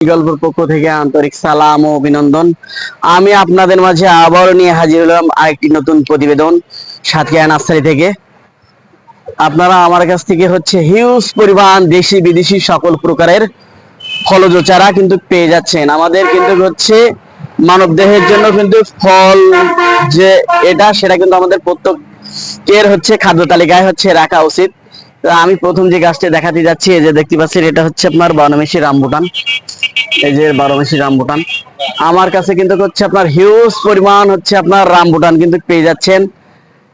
গল্পের পক্ষ থেকে আন্তরিক সালাম ও অভিনন্দন। আমি আপনাদের মাঝে আবারও নিয়ে হাজির হলাম আরেকটি নতুন প্রতিবেদন নার্সারি থেকে। আপনারা আমার কাছ থেকে হচ্ছে হিউজ দেশি বিদেশি সকল প্রকারের ফলজ চারা কিন্তু পেয়ে যাচ্ছেন। আমাদের কিন্তু হচ্ছে মানব দেহের জন্য কিন্তু ফল যে এটা, সেটা কিন্তু আমাদের প্রত্যেকের হচ্ছে খাদ্য তালিকায় হচ্ছে রাখা উচিত। আমি প্রথম যে গাছটি দেখাতে যাচ্ছি যে দেখতে পাচ্ছেন, এটা হচ্ছে আপনার বারোমেশি রামবুটান এই যে বারো বারোমেশি রামবুটান আমার কাছে কিন্তু হচ্ছে আপনার হিউজ পরিমাণ হচ্ছে আপনার রামবুটান কিন্তু পেয়ে যাচ্ছেন।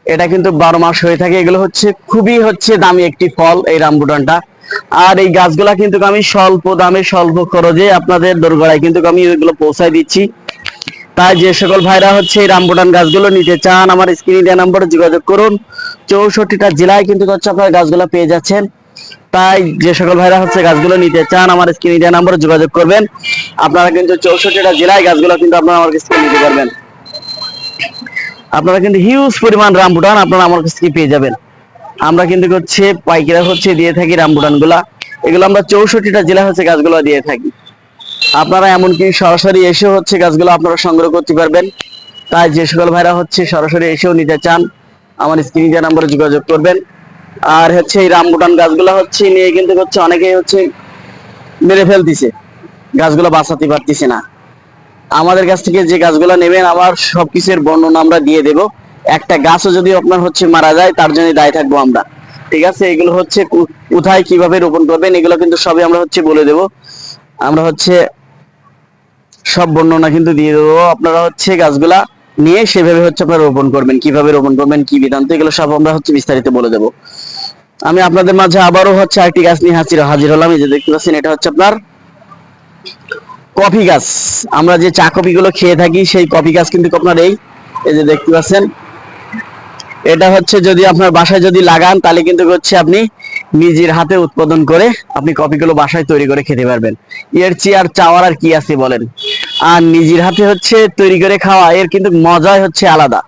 এটা কিন্তু বারো মাস হয়ে থাকে। এগুলো হচ্ছে খুবই হচ্ছে দামি একটি ফল এই রামবুটানটা আর এই গাছগুলা কিন্তু আমি স্বল্প দামে, স্বল্প খরচে আপনাদের দোরগড়ায় কিন্তু আমি এগুলো পৌঁছায় দিচ্ছি। তাই যে সকল ভাইরা হচ্ছে এই রামবুটান গাছগুলো নিতে চান, আমার স্ক্রিনে দেওয়া নম্বরে যোগাযোগ করুন। চৌষট্টিটা জেলায় কিন্তু হচ্ছে আপনার গাছগুলো পেয়ে যাচ্ছেন। তাই যে সকল ভাইরা হচ্ছে গাছগুলো নিতে চান, আমার স্ক্রিনে দেওয়া নম্বরে যোগাযোগ করবেন। আপনারা কিন্তু চৌষট্টিটা জেলায় গাছগুলো কিন্তু আপনারা আমার কাছ থেকে নিতে পারবেন। আপনারা কিন্তু হিউজ পরিমাণ রামবুটান আপনারা আমার কাছ থেকে পেয়ে যাবেন। আমরা কিন্তু হচ্ছে পাইকারা হচ্ছে দিয়ে থাকি রামবুটানগুলা এগুলো আমরা চৌষট্টিটা জেলা হচ্ছে গাছগুলো দিয়ে থাকি। আপনারা এমনকি সরাসরি এসে হচ্ছে গাছগুলো আপনারা সংগ্রহ করতে পারবেন। তাই যে সকল ভাইরা হচ্ছে সরাসরি এসেও নিতে চান, আমার স্ক্রিনে দেওয়া নাম্বারে যোগাযোগ করবেন। আর হচ্ছে এই রামবুটান গাছগুলো হচ্ছে নিয়ে কিন্তু হচ্ছে অনেকেই হচ্ছে মেরে ফেলতিছে। গাছগুলো বাঁচাতে পারতেছে না। আমাদের কাছ থেকে যে গাছগুলো নেবেন, আমার সবকিছুর বর্ণনা আমরা দিয়ে দেব। একটা গাছও যদি আপনার হচ্ছে মারা যায়, তার জন্য দায়ী থাকব আমরা। ঠিক আছে? এগুলো হচ্ছে কোথায় কীভাবে রোপণ করবেন, এগুলো কিন্তু সবই আমরা হচ্ছে বলে দেব। আমরা হচ্ছে সব বর্ণনা কিন্তু দিয়ে দেবো। আপনারা হচ্ছে গাছগুলা নিয়ে সেভাবে হচ্ছে আপনারা রোপণ করবেন, কীভাবে রোপণ করবেন, কি বিধান্ত এগুলো সব আমরা হচ্ছে বিস্তারিত বলে দেবো। আমি আপনাদের মাঝে আবারও হচ্ছে আরেকটি গাছ নিয়ে হাজির হাজির হলাম, এই যে দেখতে পাচ্ছেন, এটা হচ্ছে আপনার কফি গাছ। আমরা যে চা কফি গুলো খেয়ে থাকি, সেই কফি গাছ কিন্তু আপনার এই এই যে দেখতে পাচ্ছেন, এটা হচ্ছে যদি আপনার বাসায় যদি লাগান, তাহলে কিন্তু হচ্ছে আপনি নিজের হাতে উৎপাদন করে আপনি কফিগুলো বাসায় তৈরি করে খেতে পারবেন। এর চেয়ে আর চাওয়ার আর কি আছে বলেন? আর নিজের হাতে হচ্ছে তৈরি করে খাওয়া, এর কিন্তু মজাই হচ্ছে আলাদা।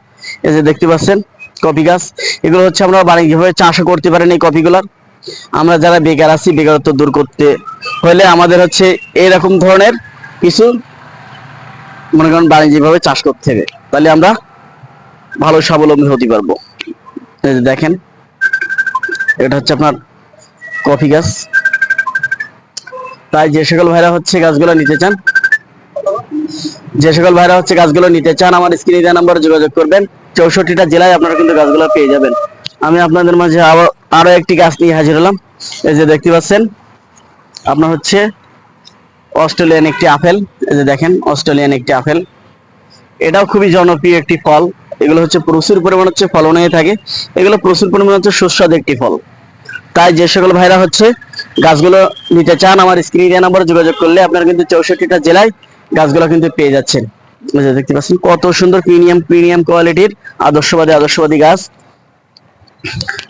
এই যে দেখতে পাচ্ছেন কফি গাছ। এগুলো হচ্ছে আমরা বাণিজ্যিকভাবে চাষও করতে পারেন এই কফিগুলোর আমরা যারা বেকার আছি, বেকারত্ব দূর করতে হলে আমাদের হচ্ছে এরকম ধরনের কিছু মনে করেন বাণিজ্যিকভাবে চাষ করতে হবে। তাহলে আমরা ভালো স্বাবলম্বী হতে পারব। এই যে দেখেন, এটা হচ্ছে আপনার কফি গাছ। তাই যে সকল ভাইরা হচ্ছে গাছগুলো নিতে চান যে সকল ভাইরা হচ্ছে গাছগুলো নিতে চান, আমার স্ক্রিনে দেওয়া নাম্বারে যোগাযোগ করবেন। চৌষট্টিটা জেলায় আপনারা কিন্তু গাছগুলো পেয়ে যাবেন। আমি আপনাদের মাঝে আরও একটি গাছ নিয়ে হাজির হলাম। এই যে দেখতে পাচ্ছেন, আপনার হচ্ছে অস্ট্রেলিয়ান একটি আপেল। এই যে দেখেন, অস্ট্রেলিয়ান একটি আপেল। এটাও খুবই জনপ্রিয় একটি ফল। এগুলো হচ্ছে প্রচুর পরিমাণ হচ্ছে ফলন হয়ে থাকে। এগুলো প্রচুর পরিমাণ হচ্ছে সুস্বাদু একটি ফল। তাই যে সকল ভাইরা হচ্ছে গাছগুলো নিতে চান, আমার স্ক্রিনে নাম্বারে যোগাযোগ করলে আপনারা কিন্তু চৌষট্টিটা জেলায় গাছগুলো কিন্তু পেয়ে যাচ্ছেন। দেখতে পাচ্ছেন, কত সুন্দর প্রিমিয়াম প্রিমিয়াম কোয়ালিটির আদর্শবাদী আদর্শবাদী গাছ।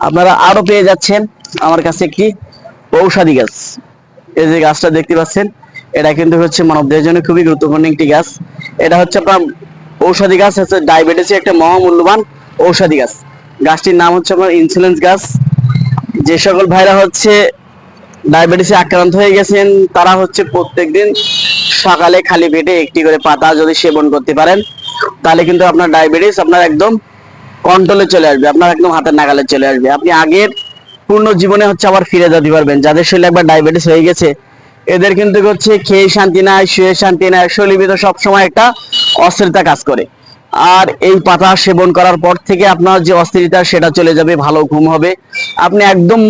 আপনারা আরও পেয়ে যাচ্ছেন আমার কাছে একটি ঔষধি গাছ। এই যে গাছটা দেখতে পাচ্ছেন, এটা কিন্তু হচ্ছে মানবদের জন্য খুবই গুরুত্বপূর্ণ একটি গাছ। এটা হচ্ছে আপনার ঔষধি গাছ, হচ্ছে ডায়াবেটিসের একটা মহামূল্যবান ঔষধি গাছ। গাছটির নাম হচ্ছে আপনার ইনসুলেন্স গাছ। যে সকল ভাইরা হচ্ছে ডায়াবেটিসে আক্রান্ত হয়ে গেছেন, তারা হচ্ছে প্রত্যেকদিন সকালে খালি পেটে একটি করে পাতা যদি সেবন করতে পারেন, তাহলে কিন্তু আপনার ডায়াবেটিস আপনার একদম কন্ট্রোলে চলে আসবে, আপনার একদম হাতের নাগালে চলে আসবে। আপনি আগের পূর্ণ জীবনে হচ্ছে আবার ফিরে যেতে পারবেন। যাদের শরীরে একবার ডায়াবেটিস হয়ে গেছে, এদের কিন্তু হচ্ছে খেয়ে শান্তি নাই, শুয়ে শান্তি নাই শরীর ভিতরে সবসময় একটা অস্থিরতা কাজ করে। আর এই পাতা সেবন করার পর থেকে আপনার যে অস্থিরতা, সেটা চলে যাবে, ভালো ঘুম হবে। আপনি একদম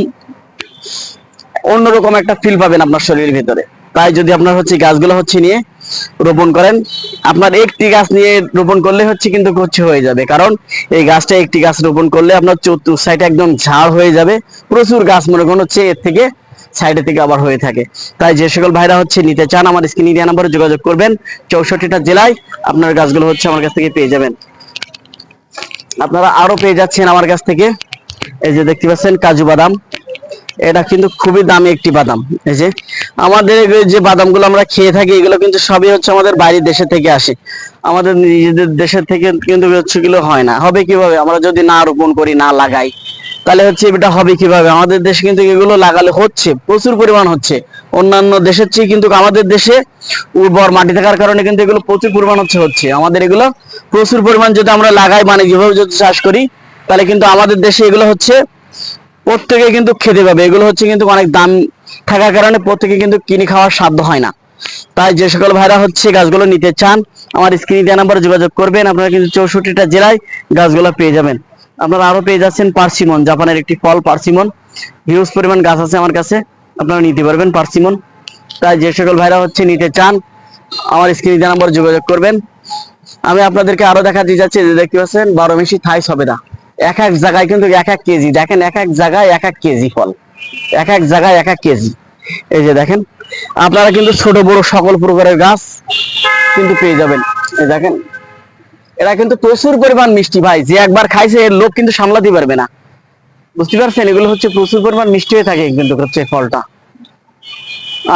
অন্যরকম একটা ফিল পাবেন আপনার শরীরের ভিতরে। তাই যদি আপনার হচ্ছে গাছগুলো হচ্ছে নিয়ে রোপণ করেন, আপনার একটি গাছ নিয়ে রোপণ করলে হচ্ছে কিন্তু হচ্ছে হয়ে যাবে। কারণ এই গাছটা একটি গাছ রোপণ করলে আপনার চতুর সাইডে একদম ঝাড় হয়ে যাবে। প্রচুর গাছ মনে করেন হচ্ছে এর থেকে সাইডে থেকে আবার হয়ে থাকে। তাই যে সকল ভাইরা হচ্ছে নিতে চান, আমার স্ক্রিনে দেওয়া নাম্বারে যোগাযোগ করবেন। চৌষট্টিটা জেলায় আপনার গাছগুলো হচ্ছে আমার কাছ থেকে পেয়ে যাবেন। আপনারা আরও পেয়ে যাচ্ছেন আমার কাছ থেকে। এই যে দেখতে পাচ্ছেন কাজু বাদাম। এটা কিন্তু খুবই দামি একটি বাদাম। এই যে আমাদের যে বাদামগুলো আমরা খেয়ে থাকি, এগুলো কিন্তু সবই হচ্ছে আমাদের বাইরের দেশে থেকে আসে। আমাদের নিজেদের দেশের থেকে কিন্তু হচ্ছে গুলো হয় না। হবে কীভাবে? আমরা যদি না রোপণ করি, না লাগাই, তাহলে হচ্ছে এটা হবে কীভাবে? আমাদের দেশে কিন্তু এগুলো লাগালে হচ্ছে, প্রচুর পরিমাণ হচ্ছে। অন্যান্য দেশের চেয়ে কিন্তু আমাদের দেশে উর্বর মাটি থাকার কারণে কিন্তু এগুলো প্রচুর পরিমাণ হচ্ছে হচ্ছে। আমাদের এগুলো প্রচুর পরিমাণ যদি আমরা লাগাই বাণিজ্যভাবে যদি চাষ করি, তাহলে কিন্তু আমাদের দেশে এগুলো হচ্ছে প্রত্যেকে কিন্তু খেতে পাবে। এগুলো হচ্ছে কিন্তু অনেক দাম থাকার কারণে প্রত্যেকে কিন্তু কিনে খাওয়ার সাধ্য হয় না। তাই যে সকল ভাইরা হচ্ছে গাছগুলো নিতে চান, আমার স্ক্রিনে দেওয়া নাম্বারে যোগাযোগ করবেন। আপনারা কিন্তু চৌষট্টিটা জেলায় গাছগুলো পেয়ে যাবেন। আপনারা আরও পেয়ে যাচ্ছেন পার্সিমন, জাপানের একটি ফল পার্সিমন। হিউজ পরিমাণ গাছ আছে আমার কাছে, আপনারা নিতে পারবেন পার্সিমন। তাই যে সকল ভাইরা হচ্ছে নিতে চান, আমার স্ক্রিনে দেওয়া নাম্বারে যোগাযোগ করবেন। আমি আপনাদেরকে আরও দেখাতে যাচ্ছি, যে দেখতে পাচ্ছেন, বারো মিশি থাই সবেদা এক এক জায়গায় কিন্তু এক এক কেজি। দেখেন এক এক জায়গায় এক এক কেজি ফল। এক এক জায়গায় এক এক কেজি। এই যে দেখেন, আপনারা কিন্তু ছোট, বড় সকল প্রকারের গাছ কিন্তু পেয়ে যাবেন। এই দেখেন, এরা কিন্তু প্রচুর পরিমাণ মিষ্টি ভাই। যে একবার খাইছে, এর লোক কিন্তু সামলাতে পারবে না। বুঝতে পারছেন? এগুলো হচ্ছে প্রচুর পরিমাণ মিষ্টি হয়ে থাকে কিন্তু হচ্ছে ফলটা।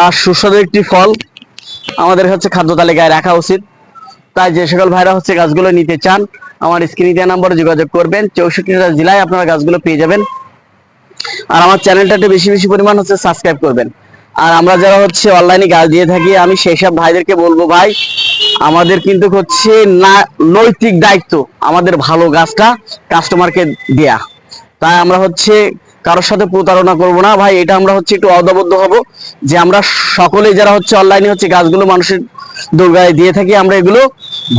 আর সুস্বাদু একটি ফল আমাদের হচ্ছে খাদ্য তালিকায় রাখা উচিত। তাই যে সকল ভাইরা হচ্ছে গাছগুলো নিতে চান আমার স্ক্রিনে দেওয়া নাম্বারে যোগাযোগ করবেন। চৌষট্টিটা জেলায় আপনারা গাছগুলো পেয়ে যাবেন। আর আমার চ্যানেলটা একটু বেশি বেশি পরিমাণ হচ্ছে সাবস্ক্রাইব করবেন। আর আমরা যারা হচ্ছে অনলাইনে গাছ দিয়ে থাকি, আমি সেই সব ভাইদেরকে বলব, ভাই, আমাদের কিন্তু হচ্ছে না, নৈতিক দায়িত্ব আমাদের ভালো গাছটা কাস্টমারকে দেয়া। তাই আমরা হচ্ছে কারোর সাথে প্রতারণা করব না, ভাই, এটা আমরা হচ্ছে একটু অদবদ্ধ হব যে আমরা সকলে যারা হচ্ছে অনলাইনে হচ্ছে গাছগুলো মানুষের দোরগায় দিয়ে থাকি, আমরা এগুলো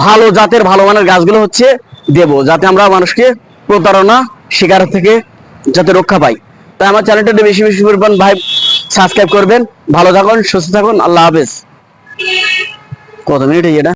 ভালো জাতের, ভালো মানের গাছগুলো হচ্ছে দেব, যাতে আমরা মানুষকে প্রতারণা, শিকার থেকে যাতে রক্ষা পাই। তাই আমার চ্যানেলটা বেশি বেশি পরিমাণ ভাই সাবস্ক্রাইব করবেন। ভালো থাকুন, সুস্থ থাকুন, আল্লাহ হাফেজ। কত মিনিট এটা?